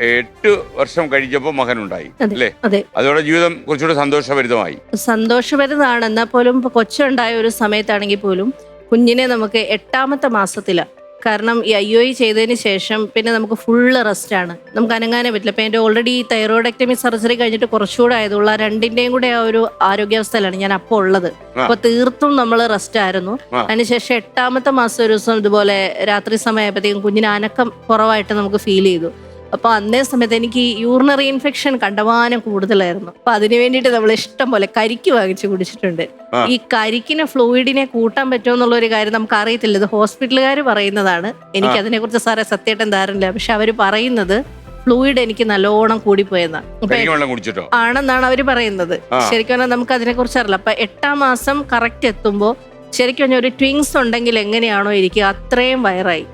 എട്ട് വർഷം കഴിഞ്ഞപ്പോൾ മകനുണ്ടായി ഉണ്ടായി അല്ലേ? അതെ. അതോടെ ജീവിതം കുറച്ചുകൂടെ സന്തോഷഭരിതമായി. സന്തോഷഭരിതമാണ് എന്നാൽ പോലും കൊച്ചുണ്ടായ ഒരു സമയത്താണെങ്കിൽ പോലും കുഞ്ഞിനെ നമുക്ക് എട്ടാമത്തെ മാസത്തില കാരണം ഈ ഐ ഒ ചെയ്തതിന് ശേഷം പിന്നെ നമുക്ക് ഫുള്ള് റെസ്റ്റ് ആണ്. നമുക്ക് അനങ്ങാനേ പറ്റില്ല. അപ്പം എന്റെ ഓൾറെഡി ഈ തൈറോയിഡക്ടമി സർജറി കഴിഞ്ഞിട്ട് കുറച്ചുകൂടെ ആയതുള്ള രണ്ടിന്റെയും കൂടെ ആ ഒരു ആരോഗ്യാവസ്ഥയിലാണ് ഞാൻ അപ്പോൾ ഉള്ളത്. അപ്പൊ തീർത്തും നമ്മൾ റെസ്റ്റ് ആയിരുന്നു. അതിനുശേഷം എട്ടാമത്തെ മാസം ഒരു ദിവസം ഇതുപോലെ രാത്രി സമയമായപ്പോഴത്തേക്കും കുഞ്ഞിന് അനക്കം കുറവായിട്ട് നമുക്ക് ഫീൽ ചെയ്തു. അപ്പൊ അന്നേ സമയത്ത് എനിക്ക് യൂറിനറി ഇൻഫെക്ഷൻ കണ്ടമാനം കൂടുതലായിരുന്നു. അപ്പൊ അതിനു വേണ്ടിയിട്ട് നമ്മൾ ഇഷ്ടം പോലെ കരിക്ക് വാങ്ങിച്ചു കുടിച്ചിട്ടുണ്ട്. ഈ കരിക്കിനെ ഫ്ലൂയിഡിനെ കൂട്ടാൻ പറ്റുമോ എന്നുള്ള ഒരു കാര്യം നമുക്ക് അറിയത്തില്ല ഇത് ഹോസ്പിറ്റലുകാർ പറയുന്നതാണ്. എനിക്ക് അതിനെ കുറിച്ച് സാറേ സത്യമായിട്ടും ധാരണയില്ല. പക്ഷെ അവർ പറയുന്നത് ഫ്ലൂയിഡ് എനിക്ക് നല്ലോണം കൂടിപ്പോയെന്നാണ്. ആണെന്നാണ് അവർ പറയുന്നത്. ശരിക്കും പറഞ്ഞാൽ നമുക്ക് അതിനെ കുറിച്ച് അറിയില്ല അപ്പൊ എട്ടാം മാസം കറക്റ്റ് എത്തുമ്പോൾ ശരിക്കും പറഞ്ഞാൽ ഒരു ട്വിങ്സ് ഉണ്ടെങ്കിൽ എങ്ങനെയാണോ ഇരിക്കുക അത്രയും വയറായി.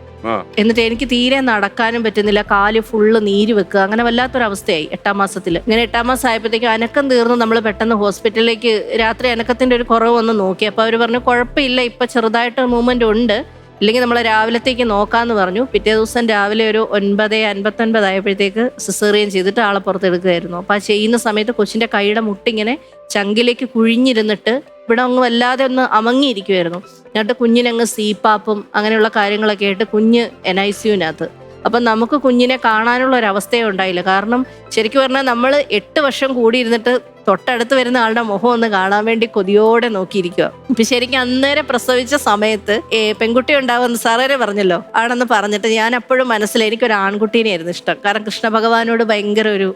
എന്നിട്ട് എനിക്ക് തീരെ നടക്കാനും പറ്റുന്നില്ല. കാൽ ഫുള്ള് നീര് വെക്കുക. അങ്ങനെ വല്ലാത്തൊരവസ്ഥയായി എട്ടാം മാസത്തിൽ ഇങ്ങനെ എട്ടാം മാസം ആയപ്പോഴത്തേക്കും അനക്കം തീർന്ന്. നമ്മൾ പെട്ടെന്ന് ഹോസ്പിറ്റലിലേക്ക് രാത്രി അനക്കത്തിന്റെ ഒരു കുറവ് വന്ന് നോക്കി. അപ്പൊ അവർ പറഞ്ഞു കുഴപ്പമില്ല. ഇപ്പൊ ചെറുതായിട്ട് മൂവ്മെന്റ് ഉണ്ട്. ഇല്ലെങ്കിൽ നമ്മൾ രാവിലത്തേക്ക് നോക്കാന്ന് പറഞ്ഞു. പിറ്റേ ദിവസം രാവിലെ ഒരു ഒൻപത് അൻപത്തൊൻപത് ആയപ്പോഴത്തേക്ക് സിസേറിയൻ ചെയ്തിട്ട് ആളെ പുറത്തെടുക്കുകയായിരുന്നു. അപ്പൊ ആ ചെയ്യുന്ന സമയത്ത് കൊച്ചിന്റെ കൈയുടെ മുട്ടിങ്ങനെ ചങ്കിലേക്ക് കുഴിഞ്ഞിരുന്നിട്ട് ഇവിടെ അങ്ങ് വല്ലാതെ ഒന്ന് അമങ്ങിയിരിക്കുമായിരുന്നു എന്നിട്ട് കുഞ്ഞിനങ്ങ് സീപ്പാപ്പും അങ്ങനെയുള്ള കാര്യങ്ങളൊക്കെ ആയിട്ട് കുഞ്ഞ് എൻ ഐ സിയുവിനകത്ത്. അപ്പം നമുക്ക് കുഞ്ഞിനെ കാണാനുള്ള ഒരു അവസ്ഥയേ ഉണ്ടായില്ല. കാരണം ശരിക്കും പറഞ്ഞാൽ നമ്മൾ എട്ട് വർഷം കൂടി ഇരുന്നിട്ട് തൊട്ടടുത്ത് വരുന്ന ആളുടെ മുഖം ഒന്ന് കാണാൻ വേണ്ടി കൊതിയോടെ നോക്കിയിരിക്കുക ഇപ്പൊ ശരിക്കും അന്നേരം പ്രസവിച്ച സമയത്ത് ഏ, പെൺകുട്ടി ഉണ്ടാവുമെന്ന് സാറേരെ പറഞ്ഞല്ലോ. ആണെന്ന് പറഞ്ഞിട്ട് ഞാൻ അപ്പോഴും മനസ്സിൽ എനിക്കൊരു ആൺകുട്ടീനെ ആയിരുന്നു ഇഷ്ടം. കാരണം കൃഷ്ണ ഭഗവാനോട് ഭയങ്കര ഒരു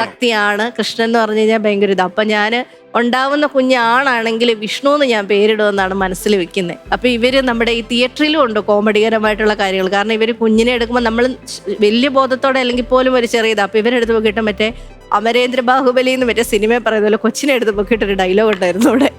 ഭക്തിയാണ്. കൃഷ്ണൻ എന്ന് പറഞ്ഞു കഴിഞ്ഞാൽ ഭയങ്കര ഇത്. അപ്പൊ ഞാൻ ഉണ്ടാവുന്ന കുഞ്ഞ് ആണാണെങ്കിൽ വിഷ്ണു എന്ന് ഞാൻ പേരിടുമെന്നാണ് മനസ്സിൽ വെക്കുന്നത് അപ്പൊ ഇവർ നമ്മുടെ ഈ തിയേറ്ററിലും ഉണ്ട് കോമഡികരമായിട്ടുള്ള കാര്യങ്ങൾ. കാരണം ഇവർ കുഞ്ഞിനെ എടുക്കുമ്പോൾ നമ്മൾ വലിയ ബോധത്തോടെ അല്ലെങ്കിൽ പോലും ഒരു ചെറിയത് അപ്പൊ ഇവരെടുത്ത് നോക്കിയിട്ട് മറ്റേ അമരേന്ദ്ര ബാഹുബലി എന്ന് മറ്റേ സിനിമ പറയുന്ന പോലെ കൊച്ചിനെ എടുത്ത് നോക്കിയിട്ട് ഒരു ഡയലോഗ് ഉണ്ടായിരുന്നു അവിടെ.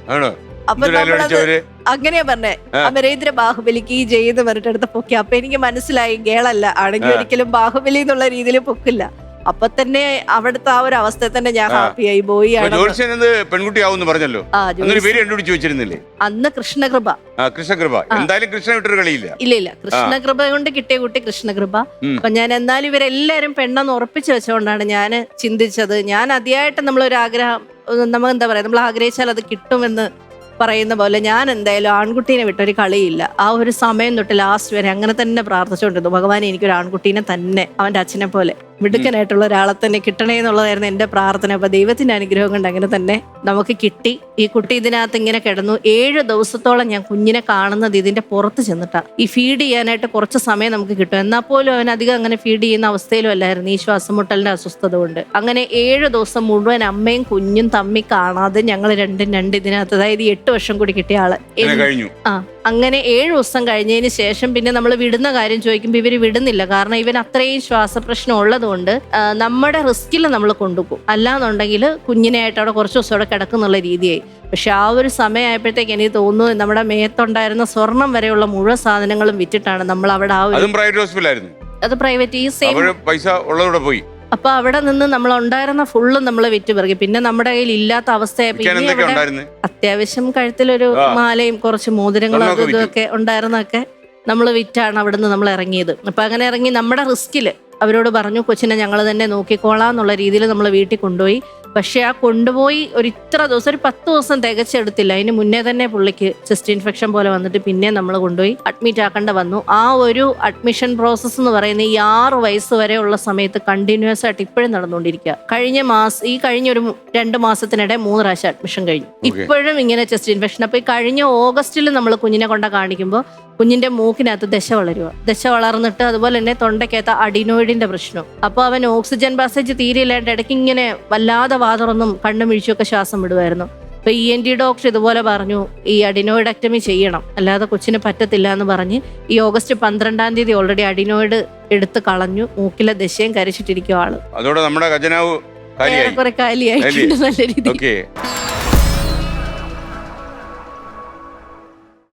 അപ്പൊ നമ്മളത് അങ്ങനെയാ പറഞ്ഞേ അമരേന്ദ്ര ബാഹുബലിക്ക് ഈ ജയ്ന്ന് പറഞ്ഞിട്ട് എടുത്ത് പൊക്കി. അപ്പൊ എനിക്ക് മനസ്സിലായി ഗേളല്ല. ആണെങ്കിൽ. ഒരിക്കലും ബാഹുബലി എന്നുള്ള രീതിയിൽ പൊക്കില്ല. അപ്പൊ തന്നെ അവിടുത്തെ ആ ഒരു അവസ്ഥ തന്നെ ഞാൻ ഹാപ്പി ഹാപ്പിയായി. ബോയി ജോത്സ്യൻ എന്ത് പെൺകുട്ടിയാവും പറഞ്ഞല്ലോ. ആ അന്നൊരു ജോത്സ്യം. പേര് കണ്ടുപിടിച്ച് വെച്ചിരുന്നില്ലേ? അന്ന് കൃഷ്ണകൃപ. കൃഷ്ണകൃപ. എന്തായാലും കൃഷ്ണ വിട്ടൊരു കളിയില്ല. ഇല്ല ഇല്ല. കൃഷ്ണകൃപ കൊണ്ട് കിട്ടിയ കുട്ടി കൃഷ്ണകൃപ. അപ്പൊ ഞാൻ എന്നാലും ഇവരെല്ലാരും പെണ്ണെന്ന് ഉറപ്പിച്ചു വെച്ചുകൊണ്ടാണ് ഞാൻ ചിന്തിച്ചത്. ഞാൻ അതിയായിട്ട് നമ്മളൊരു ആഗ്രഹം നമ്മൾ എന്താ പറയാ നമ്മൾ ആഗ്രഹിച്ചാൽ അത് കിട്ടുമെന്ന് പറയുന്ന പോലെ ഞാൻ എന്തായാലും ആൺകുട്ടീനെ വിട്ടൊരു കളിയില്ല. ആ ഒരു സമയം തൊട്ട് ലാസ്റ്റ് വരെ അങ്ങനെ തന്നെ പ്രാർത്ഥിച്ചുകൊണ്ടിരുന്നു ഭഗവാൻ എനിക്കൊരു ആൺകുട്ടീനെ തന്നെ അവന്റെ അച്ഛനെ പോലെ. മിടുക്കനായിട്ടുള്ള ഒരാളെ തന്നെ കിട്ടണേ എന്നുള്ളതായിരുന്നു എന്റെ പ്രാർത്ഥന. അപ്പൊ ദൈവത്തിന്റെ അനുഗ്രഹം കൊണ്ട് അങ്ങനെ തന്നെ നമുക്ക് കിട്ടി. ഈ കുട്ടി ഇതിനകത്ത് ഇങ്ങനെ കിടന്നു. ഏഴ് ദിവസത്തോളം ഞാൻ കുഞ്ഞിനെ കാണുന്നത് ഇതിന്റെ പുറത്ത് ചെന്നിട്ടാണ് ഈ ഫീഡ് ചെയ്യാനായിട്ട് കുറച്ച് സമയം നമുക്ക് കിട്ടും. എന്നാൽ പോലും അവൻ അധികം അങ്ങനെ ഫീഡ് ചെയ്യുന്ന അവസ്ഥയിലും അല്ലായിരുന്നു. ഈ ശ്വാസമുട്ടലിന്റെ അസ്വസ്ഥത കൊണ്ട്. അങ്ങനെ ഏഴ് ദിവസം മുഴുവൻ അമ്മയും കുഞ്ഞും തമ്മി കാണാതെ ഞങ്ങൾ രണ്ടും രണ്ട് ഇതിനകത്ത് അതായത് എട്ട് വർഷം കൂടി കിട്ടിയ ആൾ. ആ. അങ്ങനെ ഏഴ് ദിവസം കഴിഞ്ഞതിന് ശേഷം പിന്നെ നമ്മൾ വിടുന്ന കാര്യം ചോദിക്കുമ്പോൾ ഇവർ വിടുന്നില്ല. കാരണം ഇവൻ അത്രയും ശ്വാസപ്രശ്നം ഉള്ളതുകൊണ്ട് നമ്മുടെ റിസ്കിൽ നമ്മൾ കൊണ്ടുപോകും. അല്ലാന്നുണ്ടെങ്കിൽ കുഞ്ഞിനായിട്ട് അവിടെ കുറച്ച് ദിവസം അവിടെ കിടക്കുന്നുള്ള രീതിയായി. പക്ഷെ ആ ഒരു സമയമായപ്പോഴത്തേക്ക് എനിക്ക് തോന്നുന്നു നമ്മുടെ മേത്തുണ്ടായിരുന്ന സ്വർണം വരെയുള്ള മുഴുവൻ സാധനങ്ങളും വിറ്റിട്ടാണ് നമ്മൾ അവിടെ ആ ഒരു അതും പ്രൈവറ്റ് ഈ സെയിം പൈസ ഉള്ളതോടെ പോയി. അപ്പൊ അവിടെ നിന്ന് നമ്മൾ ഉണ്ടായിരുന്ന ഫുള്ളും നമ്മൾ വിറ്റ് പിറകി പിന്നെ നമ്മുടെ കയ്യിൽ ഇല്ലാത്ത ഉണ്ടായിരുന്നു? അത്യാവശ്യം കഴുത്തിലൊരു. മാലയും കുറച്ച് മോതിരങ്ങളും അതും ഇതൊക്കെ ഉണ്ടായിരുന്നൊക്കെ നമ്മൾ വിറ്റാണ് അവിടുന്ന് നമ്മൾ ഇറങ്ങിയത്. അപ്പൊ അങ്ങനെ ഇറങ്ങി നമ്മുടെ റിസ്കിൽ അവരോട് പറഞ്ഞു കൊച്ചിനെ ഞങ്ങൾ തന്നെ നോക്കിക്കോളാം എന്നുള്ള രീതിയിൽ നമ്മൾ വീട്ടിൽ കൊണ്ടുപോയി. പക്ഷെ ആ കൊണ്ടുപോയി ഒരു ഇത്ര ദിവസം ഒരു പത്ത് ദിവസം തികച്ചെടുത്തില്ല. അതിന് മുന്നേ തന്നെ പുള്ളിക്ക് ചെസ്റ്റ് ഇൻഫെക്ഷൻ പോലെ വന്നിട്ട് പിന്നെ നമ്മൾ കൊണ്ടുപോയി അഡ്മിറ്റ് ആക്കേണ്ട വന്നു. ആ ഒരു അഡ്മിഷൻ പ്രോസസ്സ് എന്ന് പറയുന്നത് ഈ ആറ് വയസ്സ് വരെയുള്ള സമയത്ത് കണ്ടിന്യൂസ് ആയിട്ട് ഇപ്പോഴും നടന്നുകൊണ്ടിരിക്കുക. കഴിഞ്ഞ മാസം ഈ കഴിഞ്ഞ ഒരു രണ്ട് മാസത്തിനിടെ മൂന്ന് പ്രാവശ്യം അഡ്മിഷൻ കഴിഞ്ഞു. ഇപ്പോഴും ഇങ്ങനെ ചെസ്റ്റ് ഇൻഫെക്ഷൻ. അപ്പൊ ഈ കഴിഞ്ഞ ഓഗസ്റ്റിൽ നമ്മൾ കുഞ്ഞിനെ കൊണ്ട കാണിക്കുമ്പോൾ കുഞ്ഞിന്റെ മൂക്കിനകത്ത് ദശ വളരുക. ദശ വളർന്നിട്ട് അതുപോലെ തന്നെ തൊണ്ടയ്ക്കകത്ത് അഡിനോയിഡിന്റെ പ്രശ്നം. അപ്പോൾ അവൻ ഓക്സിജൻ പാസേജ് തീരെ ഇല്ലാണ്ട് ഇടയ്ക്ക് ഇങ്ങനെ വല്ലാതെ വാതുറന്നും കണ്ണും മിഴിച്ചൊക്കെ ശ്വാസം വിടുമായിരുന്നു അപ്പൊ ഇ എൻ ടി ഡോക്ടർ ഇതുപോലെ പറഞ്ഞു ഈ അഡിനോയിഡക്ടമി ചെയ്യണം. അല്ലാതെ കൊച്ചിന് പറ്റത്തില്ല എന്ന് പറഞ്ഞ് ഈ ഓഗസ്റ്റ് പന്ത്രണ്ടാം തീയതി ഓൾറെഡി അഡിനോയിഡ് എടുത്ത് കളഞ്ഞു. മൂക്കിലെ ദശയും കരിച്ചിട്ടിരിക്കും ആൾ. അതോടെ നമ്മുടെ ഖജനാവ് കാലിയായിട്ടുണ്ട് നല്ല രീതിയിൽ.